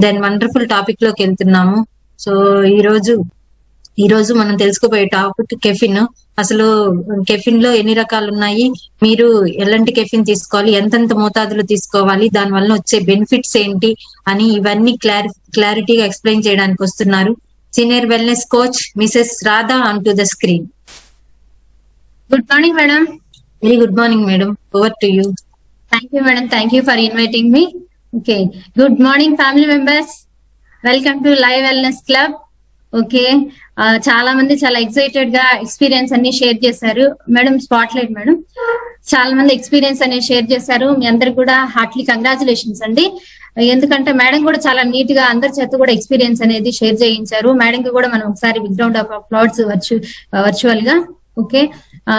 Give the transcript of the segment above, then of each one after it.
Then wonderful టాపిక్లోకి వెళ్తున్నాము. So ఈ రోజు ఈ రోజు మనం తెలుసుకోబోయే టాపిక్ కెఫిన్. అసలు కెఫిన్లో ఎన్ని రకాలు ఉన్నాయి మీరు ఎలాంటి కెఫిన్ తీసుకోవాలి? ఎంతెంత మోతాదులో తీసుకోవాలి? దాని వల్ల వచ్చే బెనిఫిట్స్ ఏంటి? అని ఇవన్నీ క్లారి క్లారిటీగా ఎక్స్ప్లెయిన్ చేయడానికి వస్తున్నారు. Senior wellness coach Mrs Radha on to the screen Good morning, madam. Very good morning madam over to you Thank you, madam. Thank you for inviting me. Okay good morning family members welcome to live wellness club okay చాలా మంది చాలా ఎక్సైటెడ్గా experience అన్ని share చేశారు. Madam spotlight madam చాలా మంది experience అనేది share చేశారు. మీ అందరికి కూడా హార్ట్లీ కంగ్రాచులేషన్స్ అండి. ఎందుకంటే మేడం కూడా చాలా నీట్గా అందరి చేత కూడా ఎక్స్పీరియన్స్ అనేది షేర్ చేయించారు. మేడం కి కూడా మనం ఒకసారి గ్రౌండ్ ఆఫ్ అప్లాడ్స్ వర్చు వర్చువల్గా. ఓకే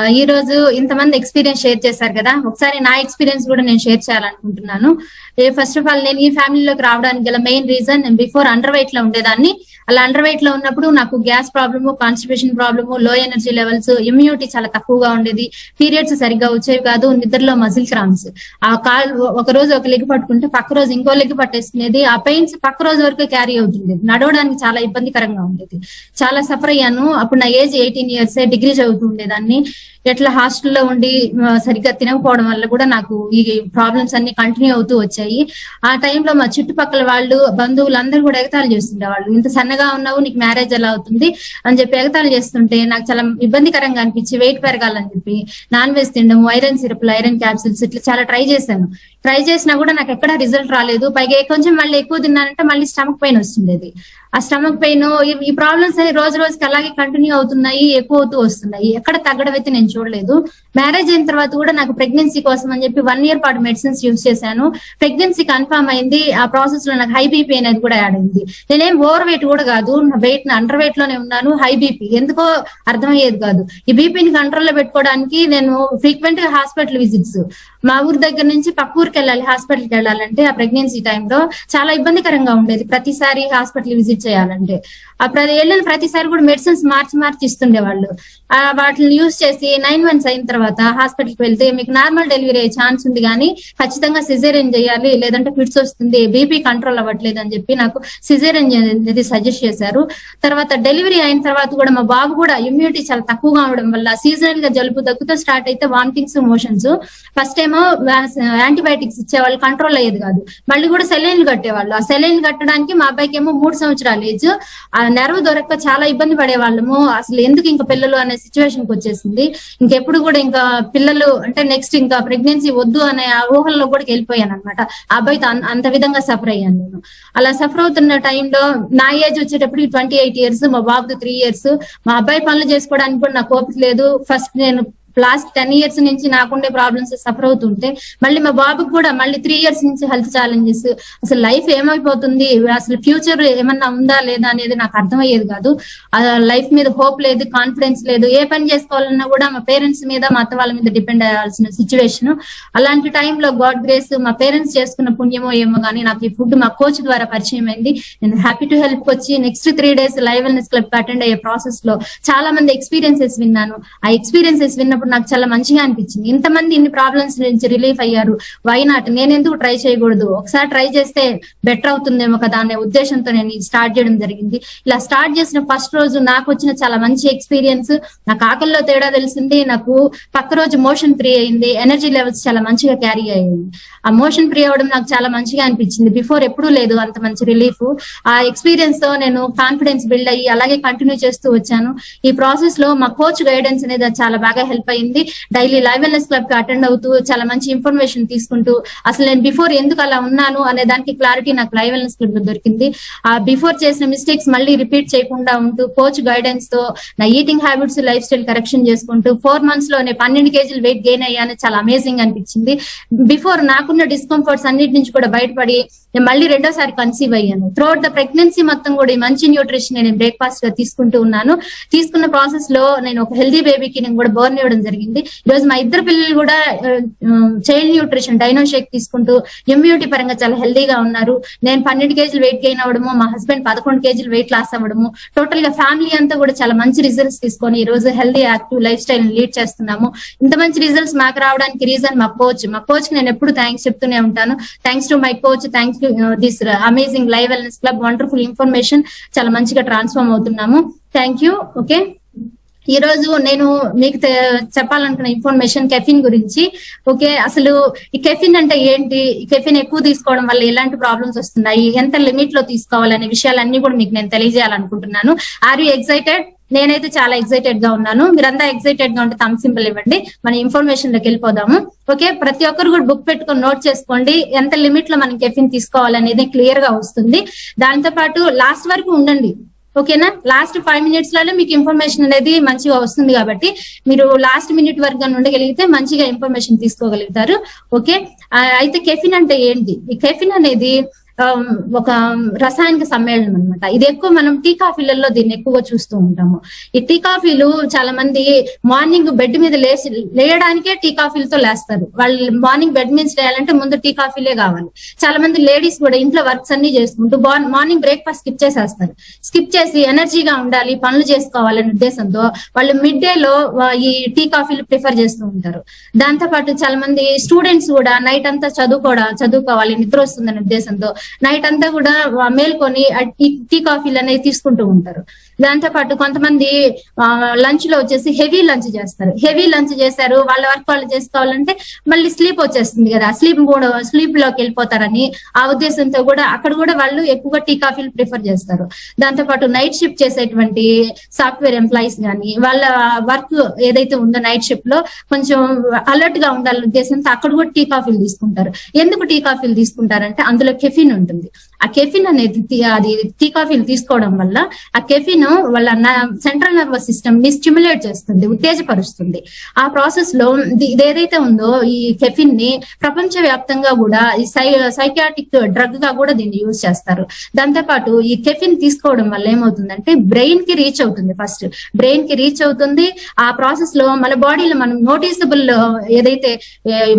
ఈ రోజు ఇంతమంది ఎక్స్పీరియన్స్ షేర్ చేశారు కదా. ఒకసారి నా ఎక్స్పీరియన్స్ కూడా నేను షేర్ చేయాలనుకుంటున్నాను. ఫస్ట్ ఆఫ్ ఆల్ నేను ఈ ఫ్యామిలీలోకి రావడానికి గల మెయిన్ రీజన్ నేను బిఫోర్ అండర్ వెయిట్లో ఉండేదాన్ని అలా అండర్ వెయిట్లో ఉన్నప్పుడు నాకు గ్యాస్ ప్రాబ్లమ్ కాన్స్టిపేషన్ ప్రాబ్లమ్లో ఎనర్జీ లెవెల్స్ ఇమ్యూనిటీ చాలా తక్కువగా ఉండేది. పీరియడ్స్ సరిగ్గా వచ్చేవి కాదు నిద్రలో మజిల్ క్రామ్స్ ఆ కాల్ ఒక రోజు ఒక లెగ్ పట్టుకుంటే పక్క రోజు ఇంకో లెగ్ పట్టేసుకునేది ఆ పెయిన్స్ పక్క రోజు వరకు క్యారీ అవుతుంది నడవడానికి చాలా ఇబ్బందికరంగా ఉండేది. చాలా సఫర్ అయ్యాను. అప్పుడు నా ఏజ్ ఎయిటీన్ ఇయర్స్ డిగ్రీ చదువుతుండేదాన్ని ఎట్లా హాస్టల్లో ఉండి సరిగ్గా తినకపోవడం వల్ల కూడా నాకు ఈ ప్రాబ్లమ్స్ అన్ని కంటిన్యూ అవుతూ వచ్చాయి. ఆ టైంలో మా చుట్టుపక్కల వాళ్ళు బంధువులు అందరూ కూడా ఎగతాలు చేస్తుండే వాళ్ళు ఇంత సన్నగా ఉన్నావు నీకు మ్యారేజ్ ఎలా అవుతుంది? అని చెప్పి ఎగతాలు చేస్తుంటే నాకు చాలా ఇబ్బందికరంగా అనిపించి వెయిట్ పెరగాలని చెప్పి నాన్ వెజ్ తినడం ఐరన్ సిరప్లు ఐరన్ క్యాప్సిల్స్ ఇట్లా చాలా ట్రై చేశాను. ట్రై చేసినా కూడా నాకు ఎక్కడ రిజల్ట్ రాలేదు. పైగా కొంచెం మళ్ళీ ఎక్కువ తిన్నానంటే మళ్ళీ స్టమక్ పెయిన్ వస్తుండేది ఆ స్టమక్ పెయిన్ ఈ ప్రాబ్లమ్స్ అన్ని రోజు రోజుకి అలాగే కంటిన్యూ అవుతున్నాయి ఎక్కువ అవుతూ వస్తున్నాయి. ఎక్కడ తగ్గడం అయితే నేను చూడలేదు. మ్యారేజ్ అయిన తర్వాత కూడా నాకు ప్రెగ్నెన్సీ కోసం అని చెప్పి వన్ ఇయర్ పాటు మెడిసిన్స్ యూజ్ చేశాను. ప్రెగ్నెన్సీ కన్ఫర్మ్ అయింది. ఆ ప్రాసెస్లో నాకు హై బీపీ అనేది కూడా యాడ్ అయింది. నేనేం ఓవర్ వెయిట్ కూడా కాదు. నా వెయిట్ అండర్ వెయిట్లోనే ఉన్నాను. హై బీపీ ఎందుకో అర్థమయ్యేది కాదు. ఈ బీపీని కంట్రోల్లో పెట్టుకోవడానికి నేను ఫ్రీక్వెంట్గా హాస్పిటల్ విజిట్స్ మా ఊరి దగ్గర నుంచి పక్క ఊరికి వెళ్ళాలి హాస్పిటల్కి వెళ్ళాలంటే ఆ ప్రెగ్నెన్సీ టైంలో చాలా ఇబ్బందికరంగా ఉండేది. ప్రతిసారి హాస్పిటల్ విజిట్ చేయాలంటే. ఆ ప్రతి వెళ్ళిన ప్రతిసారి కూడా మెడిసిన్స్ మార్చి మార్చి ఇస్తుండే వాళ్ళు వాటిని యూజ్ చేసి నైన్ మంత్స్ అయిన తర్వాత హాస్పిటల్కి వెళ్తే మీకు నార్మల్ డెలివరీ అయ్యే ఛాన్స్ ఉంది కానీ ఖచ్చితంగా సిజేరియన్ చేయాలి లేదంటే ఫిట్స్ వస్తుంది బీపీ కంట్రోల్ అవ్వట్లేదు అని చెప్పి నాకు సిజేరియన్ అనేది సజెస్ట్ చేశారు. తర్వాత డెలివరీ అయిన తర్వాత కూడా మా బాబు కూడా ఇమ్యూనిటీ చాలా తక్కువగా ఉండడం వల్ల సీజనల్గా జలుబు దగ్గుతో స్టార్ట్ అయితే వామిటింగ్స్ మోషన్స్. ఫస్ట్ ఏమో యాంటీబయాటిక్స్ ఇచ్చేవాళ్ళు కంట్రోల్ అయ్యేది కాదు. మళ్ళీ కూడా సెలైన్లు కట్టేవాళ్ళు. ఆ సెలైన్ కట్టడానికి మా అబ్బాయికి ఏమో మూడు సంవత్సరాలు ఏజ్. ఆ నెరవు దొరక్క చాలా ఇబ్బంది పడేవాళ్ళము. అసలు ఎందుకు ఇంకా పిల్లలు అనే సిచ్యువేషన్కి వచ్చేసింది. ఇంకెప్పుడు కూడా ఇంకా పిల్లలు అంటే నెక్స్ట్ ఇంకా ప్రెగ్నెన్సీ వద్దు అనే ఆ ఊహల్లో కూడా వెళ్ళిపోయాను అనమాట ఆ అబ్బాయితో అంత విధంగా సఫర్ అయ్యాను నేను. అలా సఫర్ అవుతున్న టైంలో నా ఏజ్ వచ్చేటప్పుడు ట్వంటీ ఎయిట్ ఇయర్స్ మా బాబుకి త్రీ ఇయర్స్ మా అబ్బాయి పనులు చేసుకోవడానికి కూడా నాకు ఓపిక లేదు. ఫస్ట్ నేను లాస్ట్ టెన్ ఇయర్స్ నుంచి నాకుండే ప్రాబ్లమ్స్ సఫర్ అవుతుంటే మళ్ళీ మా బాబుకి కూడా మళ్ళీ త్రీ ఇయర్స్ నుంచి హెల్త్ ఛాలెంజెస్ అసలు లైఫ్ ఏమైపోతుంది? అసలు ఫ్యూచర్ ఏమన్నా ఉందా లేదా అనేది నాకు అర్థమయ్యేది కాదు. లైఫ్ మీద హోప్ లేదు కాన్ఫిడెన్స్ లేదు. ఏ పని చేసుకోవాలన్నా కూడా మా పేరెంట్స్ మీద మా అత్త వాళ్ళ మీద డిపెండ్ అయ్యాల్సిన సిచ్యువేషన్ అలాంటి టైంలో గాడ్ గ్రేస్ మా పేరెంట్స్ చేసుకున్న పుణ్యమో ఏమో కానీ నాకు ఈ ఫుడ్ మా కోచ్ ద్వారా పరిచయం అయింది. నేను హ్యాపీ టు హెల్ప్ వచ్చి next three days live wellness club attend అయ్యే ప్రాసెస్లో చాలా మంది ఎక్స్పీరియన్సెస్ విన్నాను. ఆ ఎక్స్పీరియన్సెస్ విన్నప్పుడు నాకు చాలా మంచిగా అనిపించింది. ఇంతమంది ఇన్ని ప్రాబ్లమ్స్ నుంచి రిలీఫ్ అయ్యారు. వై నాట్ నేను ఎందుకు ట్రై చేయకూడదు? ఒకసారి ట్రై చేస్తే బెటర్ అవుతుందేమో కదా అనే ఉద్దేశంతో నేను స్టార్ట్ చేయడం జరిగింది. ఇలా స్టార్ట్ చేసిన ఫస్ట్ రోజు నాకు వచ్చిన చాలా మంచి ఎక్స్పీరియన్స్ నాకు ఆకలిలో తేడా తెలిసింది. నాకు పక్క రోజు మోషన్ ఫ్రీ అయింది. ఎనర్జీ లెవెల్స్ చాలా మంచిగా క్యారీ అయ్యింది ఆ మోషన్ ఫ్రీ అవ్వడం నాకు చాలా మంచిగా అనిపించింది. బిఫోర్ ఎప్పుడూ లేదు అంత మంచి రిలీఫ్ ఆ ఎక్స్పీరియన్స్తో నేను కాన్ఫిడెన్స్ బిల్డ్ అయ్యి అలాగే కంటిన్యూ చేస్తూ వచ్చాను. ఈ ప్రాసెస్లో మా కోచ్ గైడెన్స్ అనేది చాలా బాగా హెల్ప్ అయింది డైలీ లైవ్ వెల్నెస్ క్లబ్కి అటెండ్ అవుతూ చాలా మంచి ఇన్ఫర్మేషన్ తీసుకుంటూ అసలు నేను బిఫోర్ ఎందుకు అలా ఉన్నాను అనే దానికి క్లారిటీ నాకు లైవ్ వెల్నెస్ క్లబ్లో దొరికింది. ఆ బిఫోర్ చేసిన మిస్టేక్స్ మళ్ళీ రిపీట్ చేయకుండా ఉంటూ కోచ్ గైడెన్స్తో నా eating habits life style correction చేసుకుంటూ ఫోర్ మంత్స్లోనే పన్నెండు కేజీలు వెయిట్ గెయిన్ అయ్యాను. చాలా అమేజింగ్ అనిపించింది. బిఫోర్ నాకున్న డిస్కంఫర్ట్స్ అన్నిటి నుంచి కూడా బయటపడి నేను మళ్ళీ రెండోసారి కన్సీవ్ అయ్యాను. త్రూఅవుట్ ద ప్రెగ్నెన్సీ మొత్తం కూడా ఈ మంచి న్యూట్రిషన్ నేను బ్రేక్ఫాస్ట్గా తీసుకుంటూ ఉన్నాను. తీసుకున్న ప్రాసెస్లో నేను ఒక హెల్దీ బేబీకి నేను కూడా బోర్న్ ఇవ్వడం జరిగింది. ఈ రోజు మా ఇద్దరు పిల్లలు కూడా చైల్డ్ న్యూట్రిషన్ డైనో షేక్ తీసుకుంటూ ఇమ్యూనిటీ పరంగా చాలా హెల్దీగా ఉన్నారు. నేను పన్నెండు కేజీలు వెయిట్ గెయిన్ అవ్వడము మా హస్బెండ్ పదకొండు కేజీలు వెయిట్ లాస్ అవ్వడము టోటల్గా ఫ్యామిలీ అంతా కూడా చాలా మంచి రిజల్ట్స్ తీసుకొని ఈ రోజు healthy active life style lead చేస్తున్నాము. ఇంత మంచి రిజల్ట్స్ మాకు రావడానికి రీజన్ మా కోచ్ మా కోచ్కి నేను ఎప్పుడు థ్యాంక్స్ చెప్తూనే ఉంటాను. Thanks to my coach thanks to this amazing live wellness club wonderful information చాలా మంచిగా ట్రాన్స్ఫార్మ్ అవుతున్నాము. థ్యాంక్ యూ ఓకే ఈ రోజు నేను మీకు చెప్పాలనుకున్న ఇన్ఫర్మేషన్ కెఫిన్ గురించి. ఓకే అసలు ఈ కెఫిన్ అంటే ఏంటి? కెఫిన్ ఎక్కువ తీసుకోవడం వల్ల ఎలాంటి ప్రాబ్లమ్స్ వస్తున్నాయి? ఎంత లిమిట్లో తీసుకోవాలనే విషయాలన్నీ కూడా మీకు నేను తెలియజేయాలనుకుంటున్నాను. ఆర్ యూ ఎక్సైటెడ్ నేనైతే చాలా ఎక్సైటెడ్గా ఉన్నాను. మీరంతా ఎక్సైటెడ్గా ఉంటే థమ్ సింపుల్ ఇవ్వండి. మన ఇన్ఫర్మేషన్లోకి వెళ్ళిపోదాము. ఓకే ప్రతి ఒక్కరు కూడా బుక్ పెట్టుకొని నోట్ చేసుకోండి. ఎంత లిమిట్లో మనం కెఫిన్ తీసుకోవాలనేది క్లియర్గా వస్తుంది. దాంతో పాటు లాస్ట్ వరకు ఉండండి. ఓకేనా? లాస్ట్ ఫైవ్ మినిట్స్లోనే మీకు ఇన్ఫర్మేషన్ అనేది మంచిగా వస్తుంది కాబట్టి మీరు లాస్ట్ మినిట్ వరకు ఉండగలిగితే మంచిగా ఇన్ఫర్మేషన్ తీసుకోగలుగుతారు. ఓకే? అయితే కెఫిన్ అంటే ఏంటి? ఈ కెఫిన్ అనేది ఒక రసాయనిక సమ్మేళనం అన్నమాట. ఇది ఎక్కువ మనం టీ కాఫీలలో దీన్ని ఎక్కువగా చూస్తూ ఉంటాము. ఈ టీ కాఫీలు చాలా మంది మార్నింగ్ బెడ్ మీద లేచి లేయడానికే టీ కాఫీలతో లేస్తారు. వాళ్ళు మార్నింగ్ బెడ్ మీద లేయాలంటే ముందు టీ కాఫీలే కావాలి. చాలా మంది లేడీస్ కూడా ఇంట్లో వర్క్స్ అన్ని చేసుకుంటూ మార్నింగ్ బ్రేక్ఫాస్ట్ స్కిప్ చేసేస్తారు. స్కిప్ చేసి ఎనర్జీగా ఉండాలి పనులు చేసుకోవాలనే ఉద్దేశంతో వాళ్ళు మిడ్ డే లో ఈ టీ కాఫీలు ప్రిఫర్ చేస్తూ ఉంటారు. దాంతో పాటు చాలా మంది స్టూడెంట్స్ కూడా నైట్ అంతా చదువుకోవడం చదువుకోవాలి నిద్ర వస్తుందనే ఉద్దేశంతో నైట్ అంతా కూడా మేల్కొని టీ టీ కాఫీలు అనేవి తీసుకుంటూ ఉంటారు. దాంతో పాటు కొంతమంది లంచ్లో వచ్చేసి హెవీ లంచ్ చేస్తారు. హెవీ లంచ్ చేశారు వాళ్ళ వర్క్ వాళ్ళు చేసుకోవాలంటే మళ్ళీ స్లీప్ వచ్చేస్తుంది కదా. స్లీప్ కూడా స్లీప్లోకి వెళ్ళిపోతారని ఆ ఉద్దేశంతో కూడా అక్కడ కూడా వాళ్ళు ఎక్కువగా టీ కాఫీలు ప్రిఫర్ చేస్తారు. దాంతో పాటు నైట్ షిఫ్ట్ చేసేటువంటి సాఫ్ట్వేర్ ఎంప్లాయీస్ కానీ వాళ్ళ వర్క్ ఏదైతే ఉందో నైట్ షిఫ్ట్లో కొంచెం అలర్ట్గా ఉండాలనే ఉద్దేశంతో అక్కడ కూడా టీ కాఫీలు తీసుకుంటారు. ఎందుకు టీ కాఫీలు తీసుకుంటారంటే అందులో కెఫిన్ ఉంటుంది. ఆ కెఫిన్ అనేది అది టీ కాఫీలు తీసుకోవడం వల్ల ఆ కెఫిన్ వాళ్ళ సెంట్రల్ నర్వస్ సిస్టమ్ని స్టిమ్యులేట్ చేస్తుంది ఉత్తేజపరుస్తుంది. ఆ ప్రాసెస్లో ఇది ఇది ఏదైతే ఉందో ఈ కెఫిన్ని ప్రపంచ వ్యాప్తంగా కూడా ఈ సై సైకాటిక్ డ్రగ్గా కూడా దీన్ని యూజ్ చేస్తారు. దాంతో పాటు ఈ కెఫిన్ తీసుకోవడం వల్ల ఏమవుతుందంటే బ్రెయిన్కి రీచ్ అవుతుంది ఫస్ట్ బ్రెయిన్కి రీచ్ అవుతుంది ఆ ప్రాసెస్లో మన బాడీలో మనం నోటీసబుల్ ఏదైతే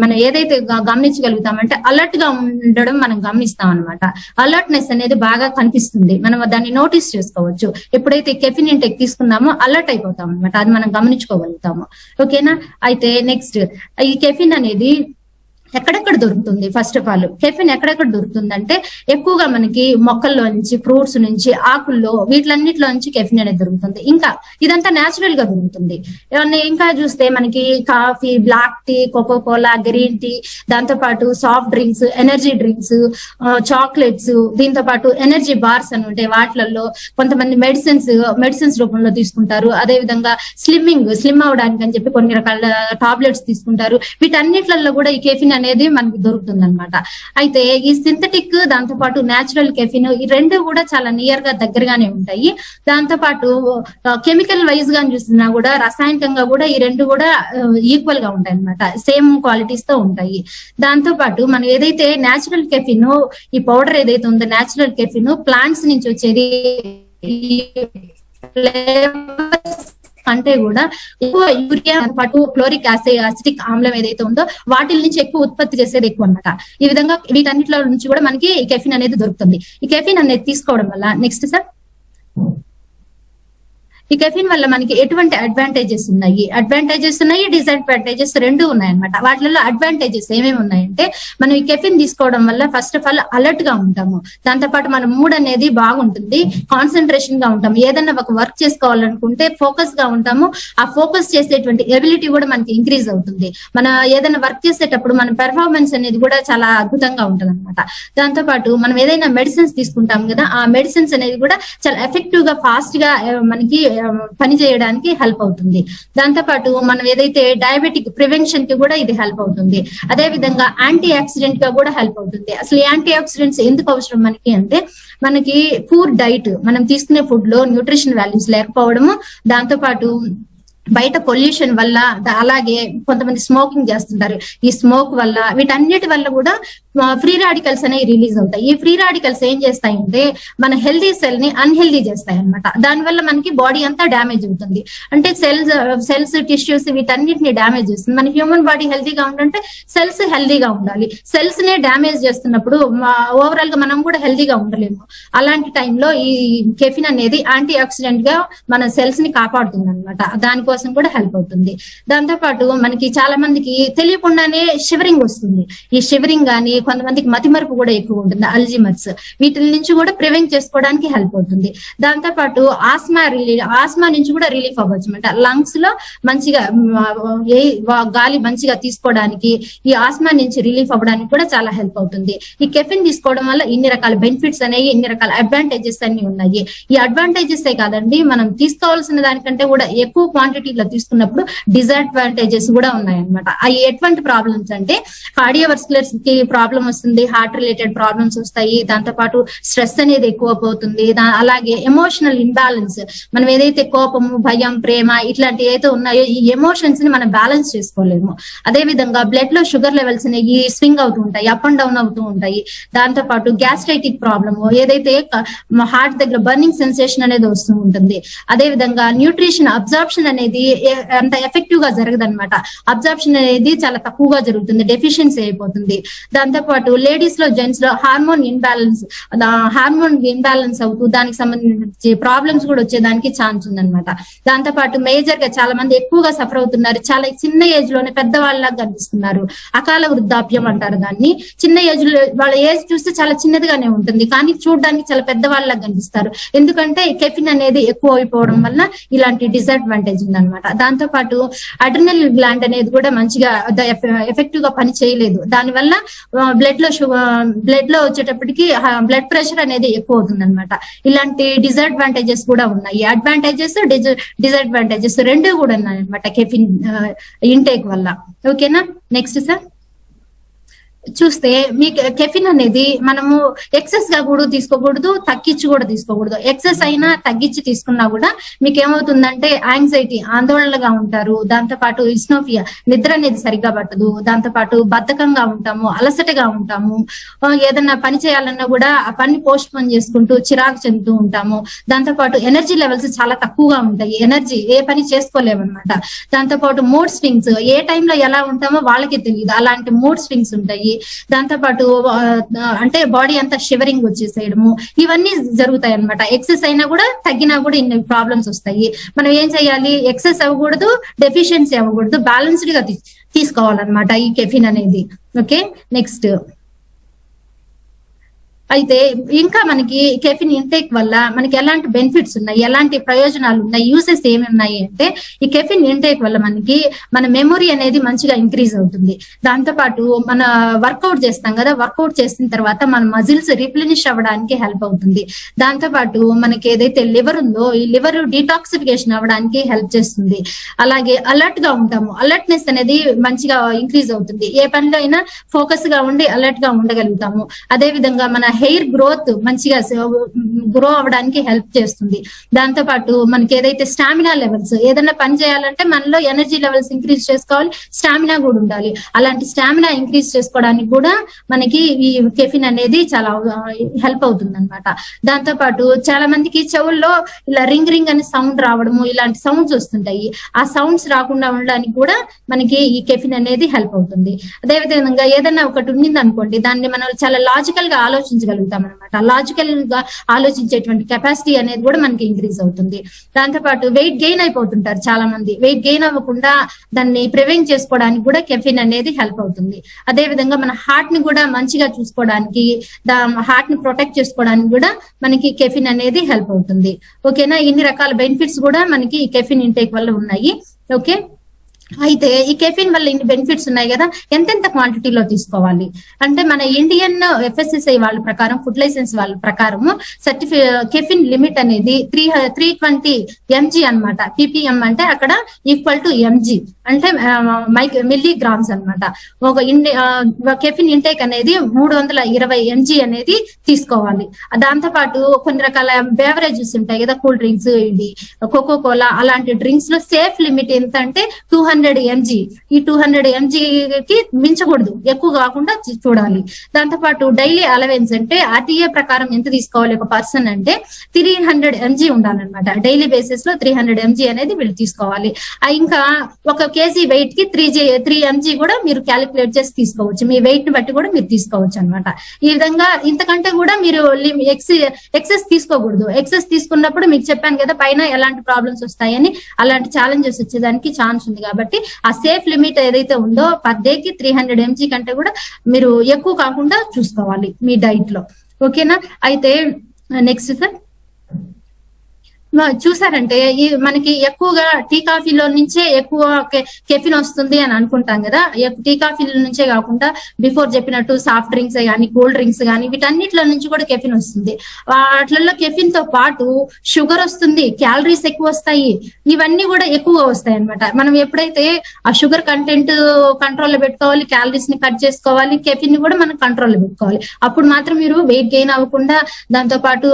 మనం ఏదైతే గమనించగలుగుతామంటే అలర్ట్గా ఉండడం మనం గమనిస్తాం అనమాట అలర్ట్నెస్ అనేది బాగా కనిపిస్తుంది. మనం దాన్ని నోటీస్ చేసుకోవచ్చు. ఎప్పుడైతే కెఫిన్ ఇంటెక్ తీసుకున్నామో అలర్ట్ అయిపోతాం అనమాట అది మనం గమనించుకోగలుగుతాము. ఓకేనా అయితే నెక్స్ట్ ఈ కెఫిన్ అనేది ఎక్కడెక్కడ దొరుకుతుంది? ఫస్ట్ ఆఫ్ ఆల్ కెఫిన్ ఎక్కడెక్కడ దొరుకుతుంది అంటే ఎక్కువగా మనకి మొక్కల్లో నుంచి ఫ్రూట్స్ నుంచి ఆకుల్లో వీటిలన్నిటిలో నుంచి కెఫిన్ అనేది దొరుకుతుంది. ఇంకా ఇదంతా న్యాచురల్గా దొరుకుతుంది. ఇంకా చూస్తే మనకి coffee black tea Coca Cola green tea దాంతో పాటు soft drinks energy drinks chocolates దీంతో పాటు ఎనర్జీ బార్స్ అని ఉంటాయి. వాటిలలో కొంతమంది మెడిసిన్స్ మెడిసిన్స్ రూపంలో తీసుకుంటారు. అదే విధంగా స్లిమ్మింగ్ స్లిమ్ అవడానికి అని చెప్పి కొన్ని రకాల టాబ్లెట్స్ తీసుకుంటారు. వీటన్నిట్లలో కూడా ఈ కెఫిన్ అనేది మనకి దొరుకుతుంది అనమాట అయితే ఈ సింథటిక్ దాంతో పాటు నేచురల్ కెఫిన్ ఈ రెండు కూడా చాలా నియర్గా దగ్గరగానే ఉంటాయి. దాంతో పాటు కెమికల్ వైజ్గా చూసినా కూడా రసాయనికంగా కూడా ఈ రెండు కూడా ఈక్వల్గా ఉంటాయి అనమాట సేమ్ క్వాలిటీస్తో ఉంటాయి. దాంతో పాటు మనం ఏదైతే నేచురల్ కెఫిన్ ఈ పౌడర్ ఏదైతే ఉందో న్యాచురల్ కెఫిన్ ప్లాంట్స్ నుంచి వచ్చేది ఫ్లేవర్స్ కంటే కూడా ఎక్కువ యూరియా పాటు క్లోరిక్ యాసిడ్ అసిటిక్ ఆమ్లం ఏదైతే ఉందో వాటి నుంచి ఎక్కువ ఉత్పత్తి చేసేది ఎక్కువ అన్నమాట. ఈ విధంగా వీటన్నిటిలో నుంచి కూడా మనకి ఈ కెఫిన్ అనేది దొరుకుతుంది. ఈ కెఫిన్ అనేది తీసుకోవడం వల్ల నెక్స్ట్ సార్? ఈ కెఫిన్ వల్ల మనకి ఎటువంటి అడ్వాంటేజెస్ ఉన్నాయి? అడ్వాంటేజెస్ ఉన్నాయి డిసడ్వాంటేజెస్ రెండు ఉన్నాయి అనమాట వాటిలో అడ్వాంటేజెస్ ఏమేమి ఉన్నాయంటే మనం ఈ కెఫిన్ తీసుకోవడం వల్ల ఫస్ట్ ఆఫ్ ఆల్ అలర్ట్గా ఉంటాము. దాంతో పాటు మన మూడ్ అనేది బాగుంటుంది కాన్సన్ట్రేషన్గా ఉంటాము. ఏదన్నా ఒక వర్క్ చేసుకోవాలనుకుంటే ఫోకస్గా ఉంటాము. ఆ ఫోకస్ చేసేటువంటి ఎబిలిటీ కూడా మనకి ఇంక్రీజ్ అవుతుంది. మన ఏదైనా వర్క్ చేసేటప్పుడు మన పెర్ఫార్మెన్స్ అనేది కూడా చాలా అద్భుతంగా ఉంటుంది అనమాట దాంతో పాటు మనం ఏదైనా మెడిసిన్స్ తీసుకుంటాం కదా ఆ మెడిసిన్స్ అనేది కూడా చాలా ఎఫెక్టివ్గా ఫాస్ట్గా మనకి పని చేయడానికి హెల్ప్ అవుతుంది. దాంతో పాటు మనం ఏదైతే డయాబెటిక్ ప్రివెన్షన్కి కూడా ఇది హెల్ప్ అవుతుంది. అదే విధంగా యాంటీ ఆక్సిడెంట్గా కూడా హెల్ప్ అవుతుంది. అసలు యాంటీ ఆక్సిడెంట్స్ ఎందుకు అవసరం మనకి అంటే మనకి పూర్ డైట్ మనం తీసుకునే ఫుడ్లో న్యూట్రిషన్ వాల్యూస్ లేకపోవడము దాంతో పాటు బయట పొల్యూషన్ వల్ల అలాగే కొంతమంది స్మోకింగ్ చేస్తుంటారు. ఈ స్మోక్ వల్ల వీటన్నిటి వల్ల కూడా ఫ్రీ రాడికల్స్ అనేవి రిలీజ్ అవుతాయి. ఈ ఫ్రీ రాడికల్స్ ఏం చేస్తాయంటే మన హెల్దీ సెల్ని అన్హెల్దీ చేస్తాయి అనమాట దానివల్ల మనకి బాడీ అంతా డ్యామేజ్ అవుతుంది. అంటే సెల్స్ సెల్స్ టిష్యూస్ వీటన్నిటిని డ్యామేజ్ చేస్తుంది. మన హ్యూమన్ బాడీ హెల్దీగా ఉండాలంటే సెల్స్ హెల్దీగా ఉండాలి. సెల్స్ నే డ్యామేజ్ చేస్తున్నప్పుడు ఓవరాల్గా మనం కూడా హెల్దీగా ఉండలేము. అలాంటి టైంలో ఈ కెఫిన్ అనేది యాంటీ ఆక్సిడెంట్గా మన సెల్స్ని కాపాడుతుంది అనమాట దానికోసం కూడా హెల్ప్ అవుతుంది. దాంతో పాటు మనకి చాలా మందికి తెలియకుండానే షివరింగ్ వస్తుంది. ఈ షివరింగ్ కానీ కొంతమందికి మతిమరుపు కూడా ఎక్కువ ఉంటుంది అల్జిమర్స్. వీటి నుంచి కూడా ప్రివెంట్ చేసుకోవడానికి హెల్ప్ అవుతుంది. దాంతో పాటు ఆస్మా రిలీఫ్ ఆస్మా నుంచి కూడా రిలీఫ్ అవ్వచ్చు అనమాట లంగ్స్లో మంచిగా ఏ గాలి మంచిగా తీసుకోవడానికి ఈ ఆస్మా నుంచి రిలీఫ్ అవ్వడానికి కూడా చాలా హెల్ప్ అవుతుంది. ఈ కెఫిన్ తీసుకోవడం వల్ల ఇన్ని రకాల బెనిఫిట్స్ అనేవి ఇన్ని రకాల అడ్వాంటేజెస్ అన్ని ఉన్నాయి. ఈ అడ్వాంటేజెస్ ఏ కాదండి మనం తీసుకోవాల్సిన దానికంటే కూడా ఎక్కువ క్వాంటిటీలో తీసుకున్నప్పుడు డిసడ్వాంటేజెస్ కూడా ఉన్నాయన్నమాట. అవి ఎటువంటి ప్రాబ్లమ్స్ అంటే కార్డియోవర్స్కులర్స్కి ప్రాబ్లం వస్తుంది హార్ట్ రిలేటెడ్ ప్రాబ్లమ్స్ వస్తాయి దాంతో పాటు స్ట్రెస్ అనేది ఎక్కువ పోతుంది అలాగే ఎమోషనల్ ఇంబ్యాలెన్స్ మనం ఏదైతే కోపము భయం ప్రేమ ఇట్లాంటి ఏదైతే ఉన్నాయో ఈ ఎమోషన్స్ని మనం బ్యాలెన్స్ చేసుకోలేము. అదే విధంగా బ్లడ్లో షుగర్ లెవెల్స్ అనేవి స్వింగ్ అవుతూ ఉంటాయి అప్ అండ్ డౌన్ అవుతూ ఉంటాయి. దాంతో పాటు గ్యాస్ట్రైటిక్ ప్రాబ్లమ్ ఏదైతే హార్ట్ దగ్గర బర్నింగ్ సెన్సేషన్ అనేది వస్తూ ఉంటుంది. అదే విధంగా న్యూట్రిషన్ అబ్జార్ప్షన్ అనేది అంత ఎఫెక్టివ్గా జరగదు అనమాట అబ్జార్ప్షన్ అనేది చాలా తక్కువగా జరుగుతుంది డెఫిషియన్సీ అయిపోతుంది. దాంతో పాటు లేడీస్లో జెంట్స్లో హార్మోన్ ఇన్బ్యాలెన్స్ హార్మోన్ ఇన్బ్యాలెన్స్ అవుతూ దానికి సంబంధించి ప్రాబ్లమ్స్ కూడా వచ్చేదానికి ఛాన్స్ ఉందన్నమాట. దాంతో పాటు మేజర్గా చాలా మంది ఎక్కువగా సఫర్ అవుతున్నారు. చాలా చిన్న ఏజ్లోనే పెద్దవాళ్ళలాగా కనిపిస్తున్నారు. అకాల వృద్ధాప్యం అంటారు దాన్ని. చిన్న ఏజ్లో వాళ్ళ ఏజ్ చూస్తే చాలా చిన్నదిగానే ఉంటుంది. కానీ చూడడానికి చాలా పెద్దవాళ్ళలాగా కనిపిస్తారు. ఎందుకంటే కెఫిన్ అనేది ఎక్కువ అయిపోవడం వల్ల ఇలాంటి డిసడ్వాంటేజ్ ఉందనమాట దాంతో పాటు అడ్రినల్ గ్లాండ్ అనేది కూడా మంచిగా ఎఫెక్టివ్గా పని చేయలేదు దానివల్ల బ్లడ్లో బ్లడ్లో వచ్చేటప్పటికి బ్లడ్ ప్రెషర్ అనేది ఎక్కువ అవుతుంది అనమాట ఇలాంటి డిసడ్వాంటేజెస్ కూడా ఉన్నాయి. అడ్వాంటేజెస్ డిసడ్వాంటేజెస్ రెండు కూడా ఉన్నాయి అనమాట కెఫిన్ ఇంటేక్ వల్ల. ఓకేనా నెక్స్ట్ సార్ చూస్తే మీ కెఫిన్ అనేది మనము ఎక్సెస్గా కూడా తీసుకోకూడదు తగ్గించి కూడా తీసుకోకూడదు. ఎక్సెస్ అయినా తగ్గించి తీసుకున్నా కూడా మీకు ఏమవుతుందంటే యాంగ్జైటీ ఆందోళనగా ఉంటారు. దాంతో పాటు ఇస్నోఫియా నిద్ర అనేది సరిగ్గా పట్టదు. దాంతో పాటు బద్ధకంగా ఉంటాము అలసటగా ఉంటాము. ఏదన్నా పని చేయాలన్నా కూడా ఆ పని పోస్ట్ పోన్ చేసుకుంటూ చిరాకు చెందుతూ ఉంటాము. దాంతో పాటు ఎనర్జీ లెవెల్స్ చాలా తక్కువగా ఉంటాయి. ఎనర్జీ ఏ పని చేసుకోలేమన్నమాట. దాంతో పాటు మూడ్ స్వింగ్స్ ఏ టైంలో ఎలా ఉంటామో వాళ్ళకి తెలియదు అలాంటి మూడ్ స్వింగ్స్ ఉంటాయి. దాంతో పాటు అంటే బాడీ అంతా షివరింగ్ వచ్చేసేయడము ఇవన్నీ జరుగుతాయి అనమాట ఎక్సెస్ అయినా కూడా తగ్గినా కూడా ఇన్ని ప్రాబ్లమ్స్ వస్తాయి. మనం ఏం చేయాలి? ఎక్సెస్ అవ్వకూడదు డెఫిషియన్సీ అవ్వకూడదు బ్యాలెన్స్డ్గా తీసుకోవాలన్నమాట ఈ కెఫిన్ అనేది. ఓకే నెక్స్ట్ అయితే ఇంకా మనకి కెఫిన్ ఇంటేక్ వల్ల మనకి ఎలాంటి బెనిఫిట్స్ ఉన్నాయి? ఎలాంటి ప్రయోజనాలు ఉన్నాయి? యూసెస్ ఏమి ఉన్నాయి అంటే ఈ కెఫిన్ ఇంటేక్ వల్ల మనకి మన మెమొరీ అనేది మంచిగా ఇంక్రీజ్ అవుతుంది. దాంతో పాటు మన వర్కౌట్ చేస్తాం కదా వర్కౌట్ చేసిన తర్వాత మన మజిల్స్ రిప్లెనిష్ అవ్వడానికి హెల్ప్ అవుతుంది. దాంతో పాటు మనకి ఏదైతే లివర్ ఉందో ఈ లివర్ డీటాక్సిఫికేషన్ అవ్వడానికి హెల్ప్ చేస్తుంది. అలాగే అలర్ట్గా ఉంటాము. అలర్ట్నెస్ అనేది మంచిగా ఇంక్రీజ్ అవుతుంది. ఏ పనిలో అయినా ఫోకస్గా ఉండి అలర్ట్గా ఉండగలుగుతాము. అదే విధంగా మన హెయిర్ గ్రోత్ మంచిగా గ్రో అవ్వడానికి హెల్ప్ చేస్తుంది. దాంతో పాటు మనకి ఏదైతే స్టామినా లెవెల్స్ ఏదైనా పని చేయాలంటే మనలో ఎనర్జీ లెవెల్స్ ఇంక్రీజ్ చేసుకోవాలి స్టామినా కూడా ఉండాలి. అలాంటి స్టామినా ఇంక్రీజ్ చేసుకోవడానికి కూడా మనకి ఈ కెఫిన్ అనేది చాలా హెల్ప్ అవుతుంది అనమాట దాంతో పాటు చాలా మందికి చెవుల్లో ఇలా రింగ్ రింగ్ అనే సౌండ్ రావడము ఇలాంటి సౌండ్స్ వస్తుంటాయి. ఆ సౌండ్స్ రాకుండా ఉండడానికి కూడా మనకి ఈ కెఫిన్ అనేది హెల్ప్ అవుతుంది. అదేవిధంగా ఏదైనా ఒకటి ఉండింది అనుకోండి దాన్ని మనం చాలా లాజికల్గా చేయగలుగుతాం అనమాట లాజికల్గా ఆలోచించేటువంటి కెపాసిటీ అనేది కూడా మనకి ఇంక్రీజ్ అవుతుంది. దాంతో పాటు వెయిట్ గెయిన్ అయిపోతుంటారు చాలా మంది వెయిట్ గెయిన్ అవ్వకుండా దాన్ని ప్రివెంట్ చేసుకోవడానికి కూడా కెఫిన్ అనేది హెల్ప్ అవుతుంది. అదే విధంగా మన హార్ట్ని కూడా మంచిగా చూసుకోవడానికి దా హార్ట్ని ప్రొటెక్ట్ చేసుకోవడానికి కూడా మనకి కెఫిన్ అనేది హెల్ప్ అవుతుంది. ఓకేనా ఇన్ని రకాల బెనిఫిట్స్ కూడా మనకి కెఫిన్ ఇంటేక్ వల్ల ఉన్నాయి. ఓకే అయితే ఈ కెఫిన్ వల్ల ఇన్ని బెనిఫిట్స్ ఉన్నాయి కదా ఎంతెంత క్వాంటిటీలో తీసుకోవాలి? అంటే మన ఇండియన్ ఎఫ్ఎస్ఎస్ఐ వాళ్ళ ప్రకారం ఫుడ్ లైసెన్స్ వాళ్ళ ప్రకారం సర్టిఫి కెఫిన్ లిమిట్ అనేది త్రీ త్రీ ట్వంటీ ఎంజీ అనమాట పిపిఎం అంటే అక్కడ ఈక్వల్ టు ఎంజీ అంటే మైక్ మిల్లీ గ్రామ్స్ అనమాట ఒక ఇండి కెఫిన్ ఇంటేక్ అనేది మూడు వందల ఇరవై ఎంజీ అనేది తీసుకోవాలి. దాంతో పాటు కొన్ని రకాల బేవరేజెస్ ఉంటాయి కదా కూల్ డ్రింక్స్ ఇది కోకో కోలా అలాంటి డ్రింక్స్లో సేఫ్ లిమిట్ ఎంత అంటే టూ హండ్రెడ్ హండ్రెడ్ ఎంజీ ఈ టూ హండ్రెడ్ ఎంజీకి మించకూడదు. ఎక్కువ కాకుండా చూడాలి. చూడాలి దాంతోపాటు డైలీ అలవెన్స్ అంటే ఆర్టీఏ ప్రకారం ఎంత తీసుకోవాలి ఒక పర్సన్ అంటే త్రీ హండ్రెడ్ ఎంజీ ఉండాలన్నమాట. డైలీ బేసిస్లో త్రీ హండ్రెడ్ ఎంజీ అనేది వీళ్ళు తీసుకోవాలి. ఆ ఇంకా ఒక కేజీ వెయిట్కి త్రీ జే త్రీ ఎంజీ కూడా మీరు క్యాలిక్యులేట్ చేసి తీసుకోవచ్చు. మీ వెయిట్ని బట్టి కూడా మీరు తీసుకోవచ్చు అనమాట ఈ విధంగా ఇంతకంటే కూడా మీరు ఎక్స్ ఎక్సెస్ తీసుకోకూడదు. ఎక్సెస్ తీసుకున్నప్పుడు మీకు చెప్పాను కదా పైన ఎలాంటి ప్రాబ్లమ్స్ వస్తాయని అలాంటి ఛాలెంజెస్ వచ్చేదానికి ఛాన్స్ ఉంది కాబట్టి ఆ సేఫ్ లిమిట్ ఏదైతే ఉందో పర్ డే కి త్రీ హండ్రెడ్ ఎంజీ కంటే కూడా మీరు ఎక్కువ కాకుండా చూసుకోవాలి మీ డైట్లో. ఓకేనా అయితే నెక్స్ట్ సార్ చూసారంటే ఈ మనకి ఎక్కువగా టీ కాఫీలో నుంచే ఎక్కువ కెఫిన్ వస్తుంది అని అనుకుంటాం కదా. టీ కాఫీల నుంచే కాకుండా బిఫోర్ చెప్పినట్టు సాఫ్ట్ డ్రింక్స్ కానీ కూల్ డ్రింక్స్ కానీ వీటన్నిటిలో నుంచి కూడా కెఫిన్ వస్తుంది. వాటిల్లో కెఫిన్తో పాటు షుగర్ వస్తుంది క్యాలరీస్ ఎక్కువ వస్తాయి ఇవన్నీ కూడా ఎక్కువగా వస్తాయి అనమాట మనం ఎప్పుడైతే ఆ షుగర్ కంటెంట్ కంట్రోల్లో పెట్టుకోవాలి క్యాలరీస్ని కట్ చేసుకోవాలి కెఫిన్ని కూడా మనం కంట్రోల్లో పెట్టుకోవాలి. అప్పుడు మాత్రం మీరు వెయిట్ గెయిన్ అవ్వకుండా దాంతో పాటు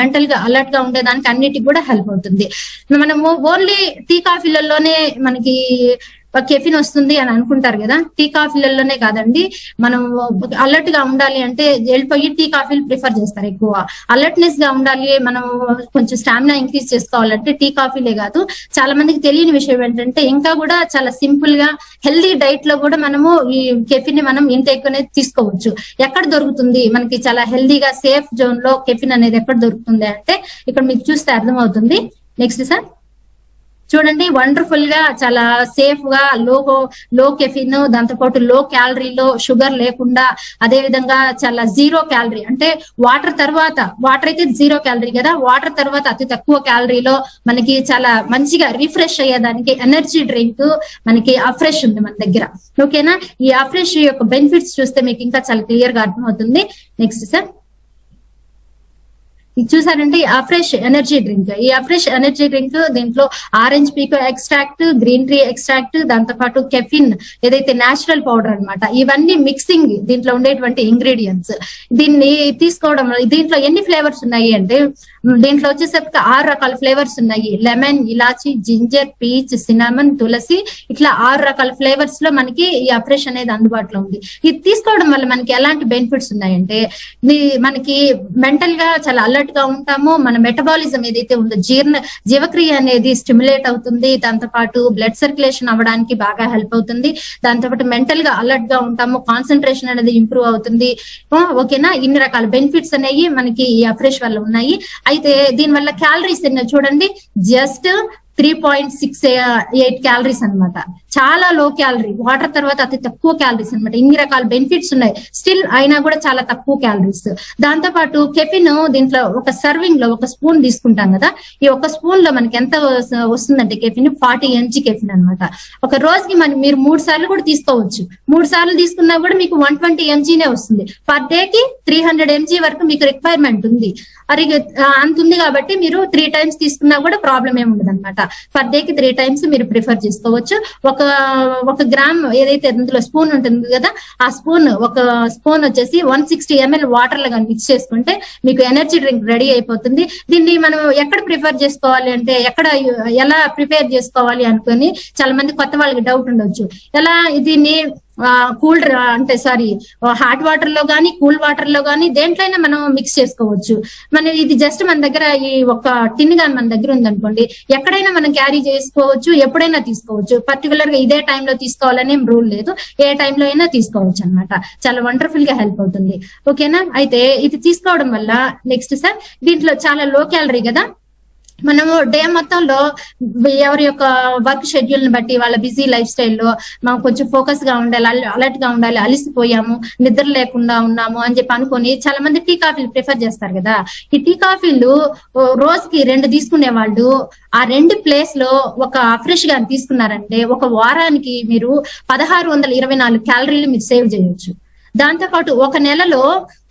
మెంటల్గా అలర్ట్గా ఉండేదానికి అన్నిటికి కూడా హెల్ప్ అవుతుంది. మనము ఓన్లీ టీ కాఫీలలోనే మనకి కెఫిన్ వస్తుంది అని అనుకుంటారు కదా. టీ కాఫీలలోనే కాదండి మనం అలర్ట్గా ఉండాలి అంటే వెళ్ళిపోయి టీ కాఫీలు ప్రిఫర్ చేస్తారు ఎక్కువ. అలర్ట్నెస్గా ఉండాలి మనం కొంచెం స్టామినా ఇంక్రీజ్ చేసుకోవాలంటే టీ కాఫీలే కాదు. చాలా మందికి తెలియని విషయం ఏంటంటే ఇంకా కూడా చాలా సింపుల్గా హెల్దీ డైట్లో కూడా మనము ఈ కెఫిన్ని మనం ఇంటేక్ అనేది తీసుకోవచ్చు. ఎక్కడ దొరుకుతుంది? మనకి చాలా హెల్దీగా సేఫ్ జోన్లో కెఫిన్ అనేది ఎక్కడ దొరుకుతుంది అంటే ఇక్కడ మీకు చూస్తే అర్థమవుతుంది. Next sir. చూడండి వండర్ఫుల్గా చాలా సేఫ్గా లో లో కెఫిన్ దాంతో పాటు లో క్యాలరీలో షుగర్ లేకుండా అదే విధంగా చాలా జీరో క్యాలరీ అంటే వాటర్ తర్వాత వాటర్ అయితే జీరో క్యాలరీ కదా వాటర్ తర్వాత అతి తక్కువ క్యాలరీలో మనకి చాలా మంచిగా రిఫ్రెష్ అయ్యేదానికి ఎనర్జీ డ్రింక్ మనకి అఫ్రెష్ ఉంది మన దగ్గర. ఓకేనా ఈ అఫ్రెష్ యొక్క బెనిఫిట్స్ చూస్తే మీకు ఇంకా చాలా క్లియర్గా అర్థమవుతుంది. నెక్స్ట్ సార్ ఇది చూసారంటే ఈ అఫ్రెష్ ఎనర్జీ డ్రింక్. ఈ అఫ్రెష్ ఎనర్జీ డ్రింక్ దీంట్లో orange pekoe extract green tree extract దాంతో పాటు కెఫిన్ ఏదైతే నేచురల్ పౌడర్ అన్నమాట ఇవన్నీ మిక్సింగ్ దీంట్లో ఉండేటువంటి ఇంగ్రీడియంట్స్. దీన్ని తీసుకోవడం వల్ల- దీంట్లో ఎన్ని ఫ్లేవర్స్ ఉన్నాయి అంటే దీంట్లో వచ్చేసరికి ఆరు రకాల ఫ్లేవర్స్ ఉన్నాయి. లెమన్ ఇలాచి జింజర్ పీచ్ సినామన్ తులసి ఇట్లా ఆరు రకాల ఫ్లేవర్స్లో మనకి ఈ అఫ్రెష్ అనేది అందుబాటులో ఉంది. ఇది తీసుకోవడం వల్ల మనకి ఎలాంటి బెనిఫిట్స్ ఉన్నాయంటే మనకి మెంటల్గా చాలా అలర్ట్ గా ఉంటాము మన మెటబాలిజం ఏదైతే ఉందో జీర్ణ జీవక్రియ అనేది స్టిమ్యులేట్ అవుతుంది. దాంతో పాటు బ్లడ్ సర్క్యులేషన్ అవ్వడానికి బాగా హెల్ప్ అవుతుంది. దాంతో పాటు మెంటల్గా అలర్ట్గా ఉంటాము. కాన్సన్ట్రేషన్ అనేది ఇంప్రూవ్ అవుతుంది. ఓకేనా? ఇన్ని రకాల బెనిఫిట్స్ అనేవి మనకి ఈ అఫ్రెష్ వల్ల ఉన్నాయి. అయితే దీని వల్ల క్యాలరీస్ చూడండి. Just three point six eight calories అన్నమాట. చాలా లో క్యాలరీ వాటర్ తర్వాత అతి తక్కువ క్యాలరీస్ అన్నమాట. ఇన్ని రకాల బెనిఫిట్స్ ఉన్నాయి. స్టిల్ అయినా కూడా చాలా తక్కువ క్యాలరీస్ దాంతో పాటు కెఫిన్ దీంట్లో ఒక సర్వింగ్లో ఒక స్పూన్ తీసుకుంటాం కదా. ఈ ఒక స్పూన్లో మనకి ఎంత వస్తుందంటే కెఫిన్ ఫార్టీ ఎంజీ కెఫిన్ అన్నమాట. ఒక రోజుకి మనం మీరు మూడు సార్లు కూడా తీసుకోవచ్చు. మూడు సార్లు తీసుకున్నా కూడా మీకు వన్ ట్వంటీ ఎంజీనే వస్తుంది. పర్ డే కి త్రీ హండ్రెడ్ ఎంజీ వరకు మీకు రిక్వైర్మెంట్ ఉంది. అరే అంత ఉంది కాబట్టి మీరు త్రీ టైమ్స్ తీసుకున్నా కూడా ప్రాబ్లం ఏమి ఉండదు అనమాట పర్ డే కి త్రీ టైమ్స్ మీరు ప్రిఫర్ చేసుకోవచ్చు. ఒక ఒక గ్రామ్ ఏదైతే ఇందులో స్పూన్ ఉంటుంది కదా ఆ స్పూన్ ఒక స్పూన్ వచ్చేసి వన్ సిక్స్టీ ఎంఎల్ వాటర్లో కానీ మిక్స్ చేసుకుంటే మీకు ఎనర్జీ డ్రింక్ రెడీ అయిపోతుంది. దీన్ని మనం ఎక్కడ ప్రిఫర్ చేసుకోవాలి అంటే ఎక్కడ ఎలా ప్రిపేర్ చేసుకోవాలి అనుకుని చాలా మంది కొత్త వాళ్ళకి డౌట్ ఉండొచ్చు. ఎలా దీన్ని కూల్ అంటే సారీ హాట్ వాటర్లో గానీ కూల్ వాటర్లో గానీ దేంట్లోనే మనం మిక్స్ చేసుకోవచ్చు. మనం ఇది జస్ట్ మన దగ్గర ఈ ఒక టిన్ గాని మన దగ్గర ఉందనుకోండి ఎక్కడైనా మనం క్యారీ చేసుకోవచ్చు ఎప్పుడైనా తీసుకోవచ్చు. పర్టికులర్గా ఇదే టైంలో తీసుకోవాలనే రూల్ లేదు. ఏ టైంలో అయినా తీసుకోవచ్చు అన్నమాట. చాలా వండర్ఫుల్గా హెల్ప్ అవుతుంది. ఓకేనా అయితే ఇది తీసుకోవడం వల్ల నెక్స్ట్ సార్ దీంట్లో చాలా లో క్యాలరీ కదా? మనము డే మొత్తంలో ఎవరి యొక్క వర్క్ షెడ్యూల్ని బట్టి వాళ్ళ బిజీ లైఫ్ స్టైల్లో మనం కొంచెం ఫోకస్గా ఉండాలి అలర్ట్గా ఉండాలి అలిసిపోయాము నిద్ర లేకుండా ఉన్నాము అని చెప్పి అనుకుని చాలా మంది టీ కాఫీలు ప్రిఫర్ చేస్తారు కదా. ఈ టీ కాఫీలు రోజుకి రెండు తీసుకునే వాళ్ళు ఆ రెండు ప్లేస్లో ఒక ఫ్రెష్గా తీసుకున్నారంటే ఒక వారానికి మీరు పదహారు వందల ఇరవై నాలుగు క్యాలరీలు మీరు సేవ్ చేయొచ్చు. దాంతో పాటు ఒక నెలలో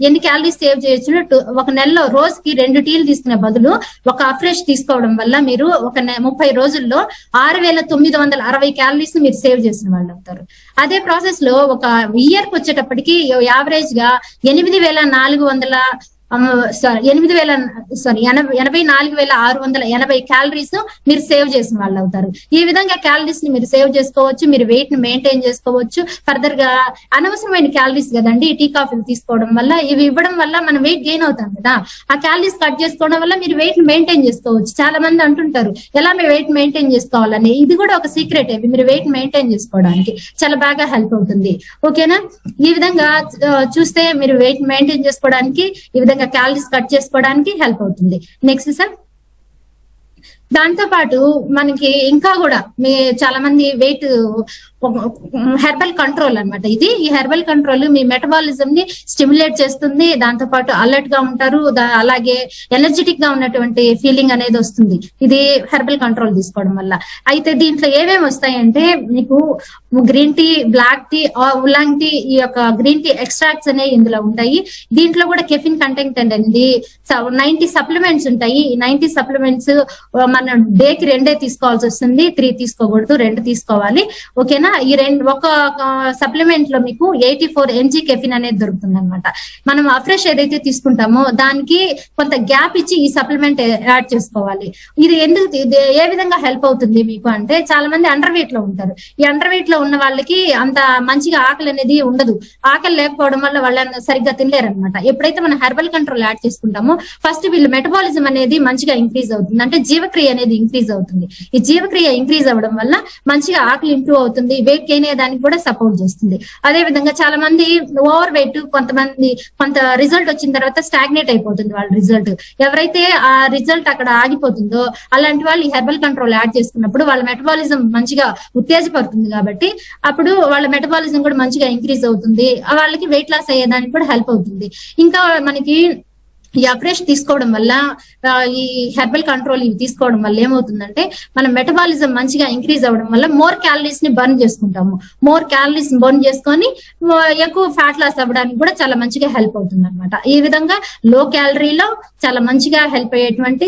ఎన్ని క్యాలరీస్ సేవ్ చేయొచ్చు? ఒక నెలలో రోజుకి రెండు టీలు తీసుకునే బదులు ఒక అఫ్రెష్ తీసుకోవడం వల్ల మీరు ఒక ముప్పై రోజుల్లో ఆరు వేల తొమ్మిది వందల అరవై క్యాలరీస్ మీరు సేవ్ చేసిన వాళ్ళు అవుతారు. అదే ప్రాసెస్లో ఒక ఇయర్కి వచ్చేటప్పటికి యావరేజ్గా ఎనిమిది వేల నాలుగు వందల సారీ ఎనిమిది వేల సారీ ఎనభై ఎనభై నాలుగు వేల ఆరు వందల ఎనభై క్యాలరీస్ మీరు సేవ్ చేసిన వాళ్ళు అవుతారు. ఈ విధంగా క్యాలరీస్ని మీరు సేవ్ చేసుకోవచ్చు మీరు వెయిట్ని మెయింటైన్ చేసుకోవచ్చు. ఫర్దర్గా అనవసరమైన క్యాలరీస్ కదండి టీ కాఫీలు తీసుకోవడం వల్ల ఇవి ఇవ్వడం వల్ల మనం వెయిట్ గెయిన్ అవుతాం కదా. ఆ క్యాలరీస్ కట్ చేసుకోవడం వల్ల మీరు వెయిట్ని మెయింటైన్ చేసుకోవచ్చు. చాలా మంది అంటుంటారు ఎలా మీ వెయిట్ మెయింటైన్ చేసుకోవాలని? ఇది కూడా ఒక సీక్రెట్ అవి మీరు వెయిట్ మెయింటైన్ చేసుకోవడానికి. చాలా బాగా హెల్ప్ అవుతుంది. ఓకేనా ఈ విధంగా చూస్తే మీరు వెయిట్ మెయింటైన్ చేసుకోవడానికి ఈ విధంగా క్యాలరీస్ కట్ చేసుకోవడానికి హెల్ప్ అవుతుంది. నెక్స్ట్ సార్ దాంతో పాటు మనకి ఇంకా కూడా మీ చాలా మంది వెయిట్ హెర్బల్ కంట్రోల్ అన్నమాట ఇది. ఈ హెర్బల్ కంట్రోల్ మీ మెటబాలిజం ని స్టిమ్యులేట్ చేస్తుంది. దాంతో పాటు అలర్ట్గా ఉంటారు. అలాగే ఎనర్జెటిక్గా ఉన్నటువంటి ఫీలింగ్ అనేది వస్తుంది. ఇది హెర్బల్ కంట్రోల్ తీసుకోవడం వల్ల. అయితే దీంట్లో ఏమేమి వస్తాయంటే మీకు green tea black tea oolong tea ఈ యొక్క గ్రీన్ టీ ఎక్స్ట్రాక్ట్స్ అనేవి ఇందులో ఉంటాయి. దీంట్లో కూడా కెఫిన్ కంటెంట్ అనేది నైన్టీ సప్లిమెంట్స్ ఉంటాయి. ఈ నైన్టీ సప్లిమెంట్స్ మన డేకి రెండే తీసుకోవాల్సి వస్తుంది. త్రీ తీసుకోకూడదు రెండు తీసుకోవాలి. ఓకేనా? ఈ రెండు ఒక సప్లిమెంట్లో మీకు ఎయిటీ ఫోర్ ఎంజీ కెఫిన్ అనేది దొరుకుతుంది అనమాట మనం అఫ్రెష్ ఏదైతే తీసుకుంటామో దానికి కొంత గ్యాప్ ఇచ్చి ఈ సప్లిమెంట్ యాడ్ చేసుకోవాలి. ఇది ఎందుకు ఇది ఏ విధంగా హెల్ప్ అవుతుంది మీకు అంటే చాలా మంది అండర్ వెయిట్లో ఉంటారు. ఈ అండర్ వెయిట్లో ఉన్న వాళ్ళకి అంత మంచిగా ఆకలి అనేది ఉండదు. ఆకలి లేకపోవడం వల్ల వాళ్ళని సరిగ్గా తినలేరు అనమాట ఎప్పుడైతే మనం హెర్బల్ కంట్రోల్ యాడ్ చేసుకుంటామో ఫస్ట్ వీళ్ళు మెటబాలిజం అనేది మంచిగా ఇంక్రీజ్ అవుతుంది. అంటే జీవక్రియ అనేది ఇంక్రీజ్ అవుతుంది. ఈ జీవక్రియ ఇంక్రీజ్ అవ్వడం వల్ల మంచిగా ఆకలి ఇంప్రూవ్ అవుతుంది వెయిట్ గెయిన్ అయ్యేదానికి కూడా సపోర్ట్ చేస్తుంది. అదే విధంగా చాలా మంది ఓవర్ వెయిట్ కొంతమంది కొంత రిజల్ట్ వచ్చిన తర్వాత స్టాగ్నేట్ అయిపోతుంది వాళ్ళ రిజల్ట్ ఎవరైతే ఆ రిజల్ట్ అక్కడ ఆగిపోతుందో అలాంటి వాళ్ళు ఈ హెర్బల్ కంట్రోల్ యాడ్ చేసుకున్నప్పుడు వాళ్ళ మెటబాలిజం మంచిగా ఉత్తేజపడుతుంది కాబట్టి అప్పుడు వాళ్ళ మెటబాలిజం కూడా మంచిగా ఇంక్రీజ్ అవుతుంది. వాళ్ళకి వెయిట్ లాస్ అయ్యేదానికి కూడా హెల్ప్ అవుతుంది. ఇంకా మనకి ఈ అఫ్రెష్ తీసుకోవడం వల్ల ఈ హెర్బల్ కంట్రోల్ ఇవి తీసుకోవడం వల్ల ఏమవుతుందంటే మన మెటబాలిజం మంచిగా ఇంక్రీజ్ అవ్వడం వల్ల మోర్ క్యాలరీస్ని బర్న్ చేసుకుంటాము. మోర్ క్యాలరీస్ బర్న్ చేసుకొని ఎక్కువ ఫ్యాట్ లాస్ అవ్వడానికి కూడా చాలా మంచిగా హెల్ప్ అవుతుంది అనమాట ఈ విధంగా లో క్యాలరీలో చాలా మంచిగా హెల్ప్ అయ్యేటువంటి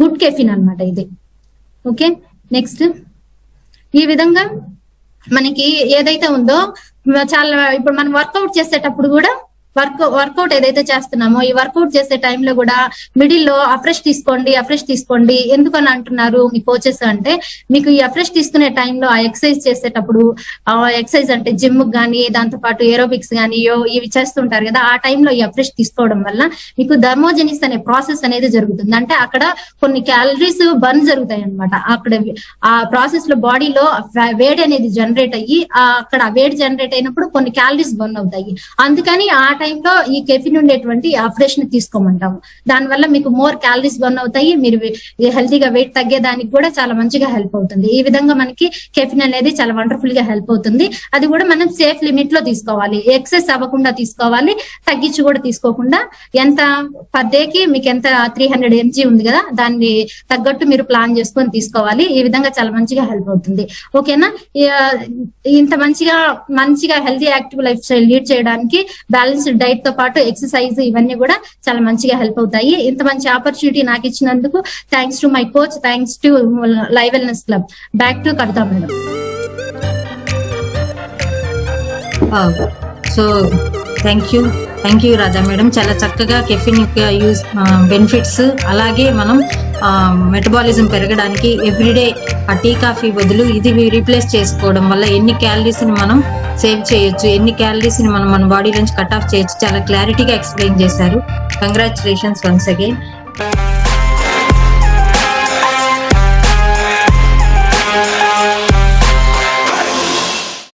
గుడ్ కెఫిన్ అన్నమాట ఇది. ఓకే? నెక్స్ట్. ఈ విధంగా మనకి ఏదైతే ఉందో చాలా ఇప్పుడు మనం వర్కౌట్ చేసేటప్పుడు కూడా వర్క్ వర్కౌట్ ఏదైతే చేస్తున్నామో ఈ వర్కౌట్ చేసే టైంలో కూడా మిడిల్లో అఫ్రెష్ తీసుకోండి అఫ్రెష్ తీసుకోండి ఎందుకని అంటున్నారు మీ కోచెస్ అంటే మీకు ఈ అఫ్రెష్ తీసుకునే టైంలో ఆ ఎక్సర్సైజ్ చేసేటప్పుడు ఆ ఎక్సర్సైజ్ అంటే జిమ్ కానీ దాంతో పాటు ఏరోబిక్స్ కానీ యో ఇవి చేస్తుంటారు కదా ఆ టైంలో ఈ అఫ్రెష్ తీసుకోవడం వల్ల మీకు థర్మోజెనిస్ అనే ప్రాసెస్ అనేది జరుగుతుంది. అంటే అక్కడ కొన్ని క్యాలరీస్ బర్న్ జరుగుతాయి అనమాట అక్కడ ఆ ప్రాసెస్లో బాడీలో వేడి అనేది జనరేట్ అయ్యి ఆ అక్కడ వేడి జనరేట్ అయినప్పుడు కొన్ని క్యాలరీస్ బర్న్ అవుతాయి. అందుకని ఆ టైంలో ఈ కెఫిన్ ఉండేటువంటి ఆపరేషన్ని తీసుకోమంటాము. దానివల్ల మీకు మోర్ క్యాలరీస్ బర్న్ అవుతాయి మీరు హెల్తీగా వెయిట్ తగ్గేదానికి కూడా చాలా మంచిగా హెల్ప్ అవుతుంది. ఈ విధంగా మనకి కెఫిన్ అనేది చాలా వండర్ఫుల్గా హెల్ప్ అవుతుంది. అది కూడా మనం సేఫ్ లిమిట్లో తీసుకోవాలి. ఎక్సెస్ అవ్వకుండా తీసుకోవాలి తగ్గించి కూడా తీసుకోకుండా ఎంత పర్ డే కి మీకు ఎంత త్రీ హండ్రెడ్ ఎంజీ ఉంది కదా దాన్ని తగ్గట్టు మీరు ప్లాన్ చేసుకొని తీసుకోవాలి. ఈ విధంగా చాలా మంచిగా హెల్ప్ అవుతుంది. ఓకేనా? ఇంత మంచిగా మంచిగా healthy active life style lead చేయడానికి బ్యాలెన్స్డ్ డైట్తో పాటు ఎక్సర్సైజ్ ఇవన్నీ కూడా చాలా మంచిగా హెల్ప్ అవుతాయి. ఇంత మంచి ఆపర్చునిటీ నాకు ఇచ్చినందుకు thanks to my coach thanks to live wellness club back to Kavitha madam so thank you thank you Raja madam చాలా చక్కగా కెఫిన్ యొక్క యూజ్ బెనిఫిట్స్ అలాగే మనం మెటబాలిజం పెరగడానికి ఎవ్రీడే ఆ టీ కాఫీ బదులు ఇది రీప్లేస్ చేసుకోవడం వల్ల ఎన్ని క్యాలరీస్ని మనం సేవ్ చేయొచ్చు ఎన్ని క్యాలరీస్ని మనం మన బాడీ నుంచి కట్ ఆఫ్ చేయొచ్చు చాలా క్లారిటీగా ఎక్స్ప్లెయిన్ చేశారు. Congratulations once again